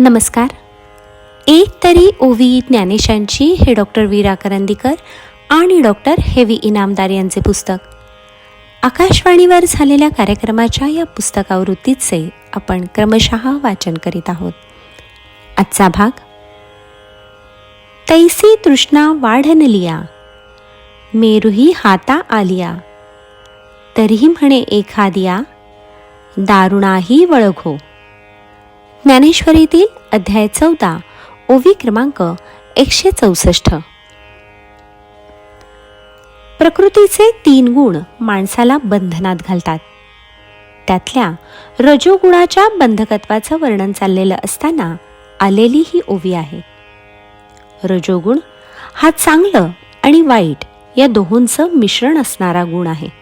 नमस्कार. एक तरी ओवी ज्ञानेशांची हे डॉक्टर वीरा करंदीकर आणि डॉक्टर हेवी इनामदार यांचे पुस्तक. आकाशवाणीवर झालेल्या कार्यक्रमाच्या या पुस्तकावृत्तीचे आपण क्रमशः वाचन करीत आहोत. आजचा भाग तैसी तृष्णा वाढनलिया मेरुही हाता आलिया तरीही म्हणे एखादिया दारुणाही वळखो ज्ञानेश्वरीतील अध्याय चौदा ओवी क्रमांक एकशे चौसष्ट. प्रकृतीचे तीन गुण माणसाला बंधनात घालतात. त्यातल्या रजोगुणाच्या बंधकत्वाचं वर्णन चाललेलं असताना आलेली ही ओवी आहे. रजोगुण हा चांगलं आणि वाईट या दोहोंचं मिश्रण असणारा गुण आहे.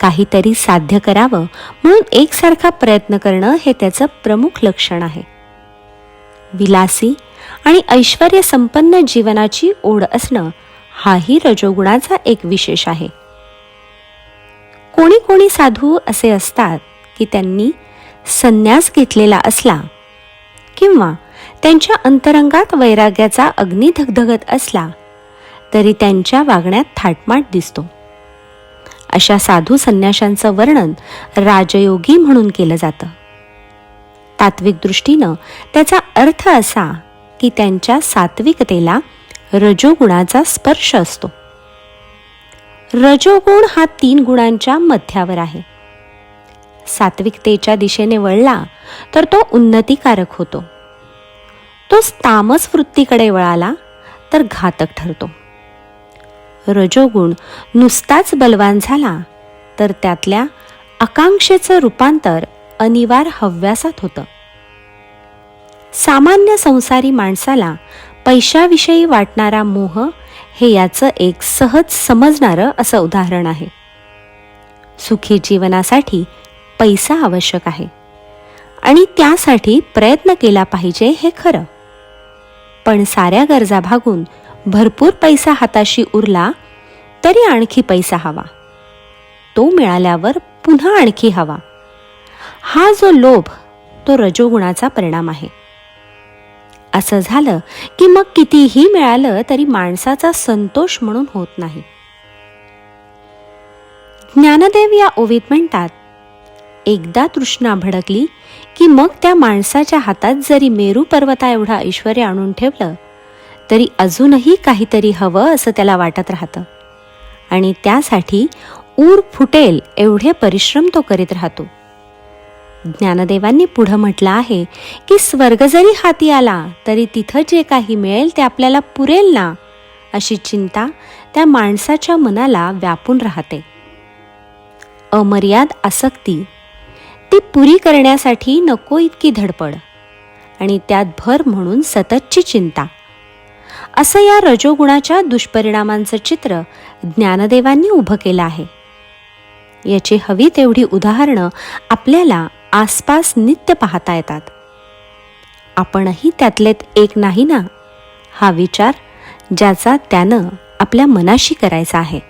काहीतरी साध्य करावं म्हणून एकसारखा प्रयत्न करणं हे त्याचं प्रमुख लक्षण आहे. विलासी आणि ऐश्वर संपन्न जीवनाची ओढ असणं हाही रजोगुणाचा एक विशेष आहे. कोणी कोणी साधू असे असतात की त्यांनी संन्यास घेतलेला असला किंवा त्यांच्या अंतरंगात वैराग्याचा अग्नी धगधगत असला तरी त्यांच्या वागण्यात थाटमाट दिसतो. अशा साधू संन्याशांचं वर्णन राजयोगी म्हणून केलं जातं. तात्विक दृष्टीनं त्याचा अर्थ असा की त्यांच्या सात्विकतेला रजोगुणाचा स्पर्श असतो. रजोगुण हा तीन गुणांच्या मध्यावर आहे. सात्विकतेच्या दिशेने वळला तर तो उन्नतिकारक होतो. तो तामस वृत्तीकडे वळाला तर घातक ठरतो. रजोगुण नुसताच बलवान झाला तर त्यातल्या आकांक्षेचं रूपांतर अनिवार हव्यासात होतं. सामान्य संसारी माणसाला पैशाविषयी वाटणारा मोह हे याचं एक सहज समजणारं असं उदाहरण आहे. सुखी जीवनासाठी पैसा आवश्यक आहे आणि त्यासाठी प्रयत्न केला पाहिजे हे खरं. पण साऱ्या गरजा भागून भरपूर पैसा हाताशी उरला तरी आणखी पैसा हवा. तो मिळाल्यावर पुन्हा आणखी हवा. हा जो लोभ तो रजोगुणाचा परिणाम आहे. असं झालं की मग कितीही मिळालं तरी माणसाचा संतोष म्हणून होत नाही. ज्ञानदेव या ओवीत म्हणतात एकदा तृष्णा भडकली की मग त्या माणसाच्या हातात जरी मेरू पर्वता एवढा ऐश्वर आणून ठेवलं तरी अजूनही काहीतरी हवं असं त्याला वाटत राहतं. आणि त्यासाठी ऊर फुटेल एवढे परिश्रम तो करीत राहतो. ज्ञानदेवांनी पुढं म्हटलं आहे की स्वर्ग जरी हाती आला तरी तिथं जे काही मिळेल ते आपल्याला पुरेल ना अशी चिंता त्या माणसाच्या मनाला व्यापून राहते. अमर्याद आसक्ती ती पुरी करण्यासाठी नको इतकी धडपड. आणि त्यात भर म्हणून सततची चिंता. असं या रजोगुणाच्या दुष्परिणामांचं चित्र ज्ञानदेवांनी उभं केलं आहे. याची हवी तेवढी उदाहरणं आपल्याला आसपास नित्य पाहता येतात. आपणही त्यातलेत एक नाही ना? हा विचार ज्याचा त्यानं आपल्या मनाशी करायचा आहे.